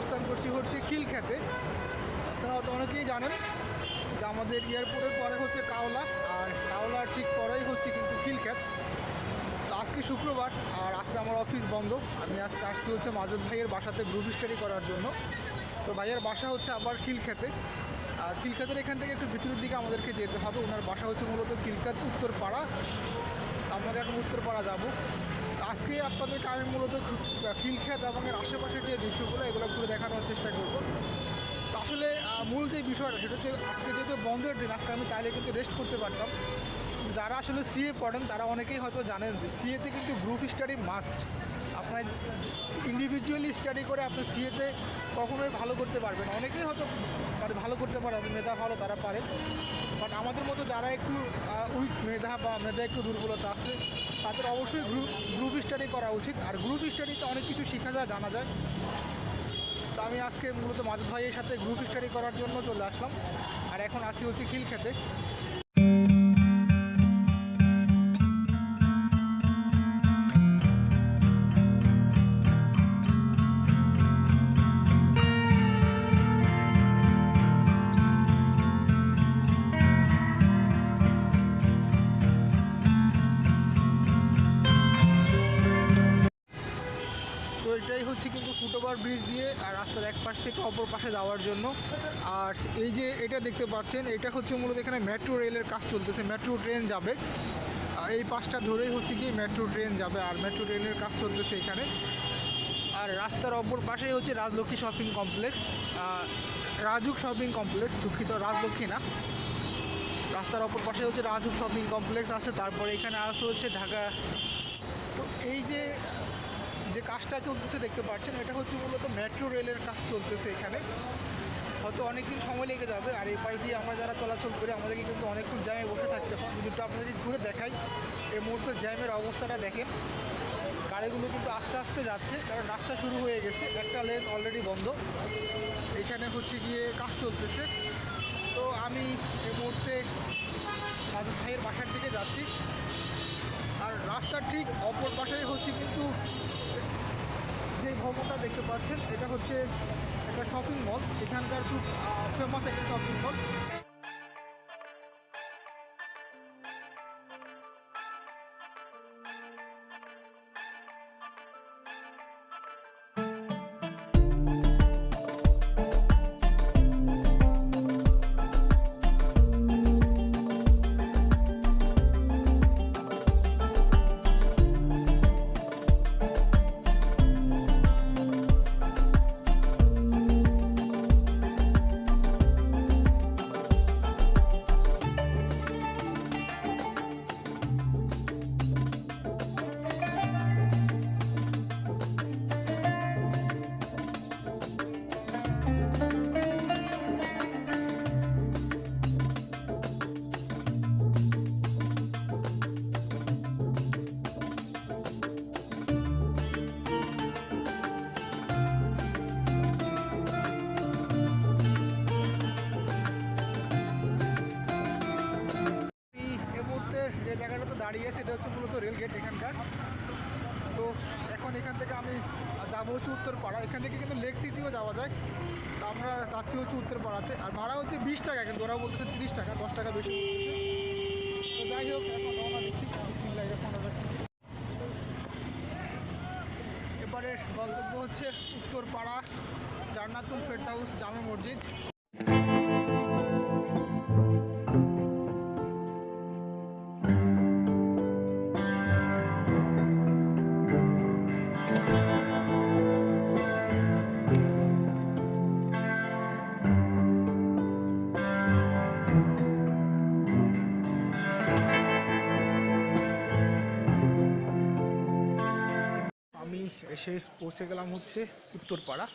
অবস্থান করছি হচ্ছে খিলখ্যাতে আপনারা হয়তো অনেকেই জানেন যে আমাদের এয়ারপোর্টের পরে হচ্ছে কাওলা, আর কাওলার ঠিক পরেই হচ্ছে কিন্তু খিলখ্যাত তো আজকে শুক্রবার, আর আজকে আমার অফিস বন্ধ। আমি আজকে আসছি হচ্ছে মাজেদ ভাইয়ের বাসাতে গ্রুপ স্টাডি করার জন্য। তো ভাইয়ের বাসা হচ্ছে আবার খিলখ্যাতে আর খিলখ্যাতের এখান থেকে একটু ভিতরের দিকে আমাদেরকে যেতে হবে। ওনার বাসা হচ্ছে মূলত খিলখ্যাত উত্তরপাড়া। আমরা এখন উত্তরপাড়া যাব। আজকে আপনাদেরকে আমি মূলত খিলখ্যাত এবং এর আশেপাশের যে দৃশ্যগুলো, এগুলো ঘুরে দেখানোর চেষ্টা করব। আসলে মূল যে বিষয়টা, সেটা হচ্ছে আজকে যেহেতু বন্ধের দিন, আজকে আমি চাইলে কিন্তু রেস্ট করতে পারতাম। যারা আসলে সিএ পড়েন, তারা অনেকেই হয়তো জানেন যে সিএতে কিন্তু গ্রুপ স্টাডি মাস্ট আপনার ইন্ডিভিজুয়ালি স্টাডি করে আপনি সিএতে কখনোই ভালো করতে পারবেন। অনেকেই হয়তো মানে ভালো করতে পারে, মেধা ভালো তারা পারে। বাট আমাদের মতো যারা একটু উইক মেধা বা মেধা একটু দুর্বলতা আছে, তাদের অবশ্যই গ্রুপ গ্রুপ স্টাডি করা উচিত। আর গ্রুপ স্টাডিতে অনেক কিছু শেখা যায়, জানা যায়। তো আমি আজকে মূলত মাজুদ ভাইয়ের সাথে গ্রুপ স্টাডি করার জন্য চলে আসলাম। আর এখন আসি হচ্ছে খিল খেতে ফুটওভার ব্রিজ দিয়ে, আর রাস্তার এক পাশ থেকে অপর পাশে যাওয়ার জন্য। আর এই যে এটা দেখতে পাচ্ছেন, এটা হচ্ছে মূলত এখানে মেট্রো রেলের কাজ চলতেছে মেট্রো ট্রেন যাবে। এই পাশটা ধরেই হচ্ছে কি মেট্রো ট্রেন যাবে, আর মেট্রো ট্রেনের কাজ চলতেছে এখানে। আর রাস্তার অপর পাশেই হচ্ছে Rajlakshmi shopping complex RAJUK shopping complex দুঃখিত রাজলক্ষ্মী না। রাস্তার অপর পাশে হচ্ছে রাজুক শপিং কমপ্লেক্স আছে, তারপরে এখানে আসে হচ্ছে ঢাকা। তো এই যে যে কাজটা চলতেছে দেখতে পাচ্ছেন, এটা হচ্ছে মূলত মেট্রো রেলের কাজ চলতেছে এখানে। হয়তো অনেক দিন সময় লেগে যাবে, আর এই পাশ দিয়ে আমরা যারা চলাচল করি, আমাদেরকে কিন্তু অনেকক্ষণ জ্যামে বসে থাকতে হয়। একটু আপনাদের ঘুরে দেখাই, এই মুহূর্তে জ্যামের অবস্থাটা দেখেন। গাড়িগুলো কিন্তু আস্তে আস্তে যাচ্ছে, কারণ রাস্তা শুরু হয়ে গেছে, একটা লেন অলরেডি বন্ধ। এখানে হচ্ছে গিয়ে কাজ চলতেছে। তো আমি এই মুহূর্তে মাজুদ ভাইয়ের বাসার দিকে যাচ্ছি। আর রাস্তার ঠিক অপর পাশেই হচ্ছে কিন্তু যে ভবনটা দেখতে পাচ্ছেন এটা হচ্ছে একটা শপিং মল এখানকার খুব ফেমাস একটা শপিং মল দাঁড়িয়ে আছে এটা হচ্ছে মূলত রেলগেট এখানকার। তো এখন এখান থেকে আমি যাব হচ্ছে উত্তরপাড়া। এখান থেকে কিন্তু লেক সিটিও যাওয়া যায়। তো আমরা যাচ্ছি হচ্ছে উত্তরপাড়াতে। আর ভাড়া হচ্ছে বিশ টাকা, কিন্তু ওরা বলতেছে তিরিশ টাকা, দশ টাকা বেশি তো যাই হোক, এখন রওনা দিচ্ছি। বিসমিল্লাহ রহমান রহিম। এবারে গন্তব্য হচ্ছে উত্তরপাড়া জান্নাতুল ফেরদাউস জামে মসজিদ। আমি এসে পৌঁছে গেলাম হচ্ছে উত্তরপাড়া।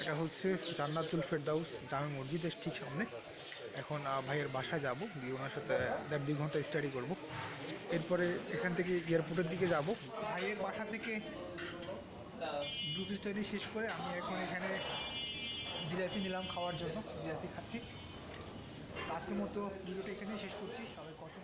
এটা হচ্ছে জান্নাতুল ফেরদাউস জামে মসজিদের ঠিক সামনে। এখন ভাইয়ের বাসায় যাব গিয়ে ওনার সাথে দেড় দুই ঘণ্টা স্টাডি করব। এরপরে এখান থেকে এয়ারপোর্টের দিকে যাব। ভাইয়ের বাসা থেকে গ্রুপ স্টাডি শেষ করে আমি এখন এখানে জিলাপি নিলাম খাওয়ার জন্য জিলাপি খাচ্ছি। আজকের মতো ভিডিওটা এখানেই শেষ করছি। সবাই কষ্ট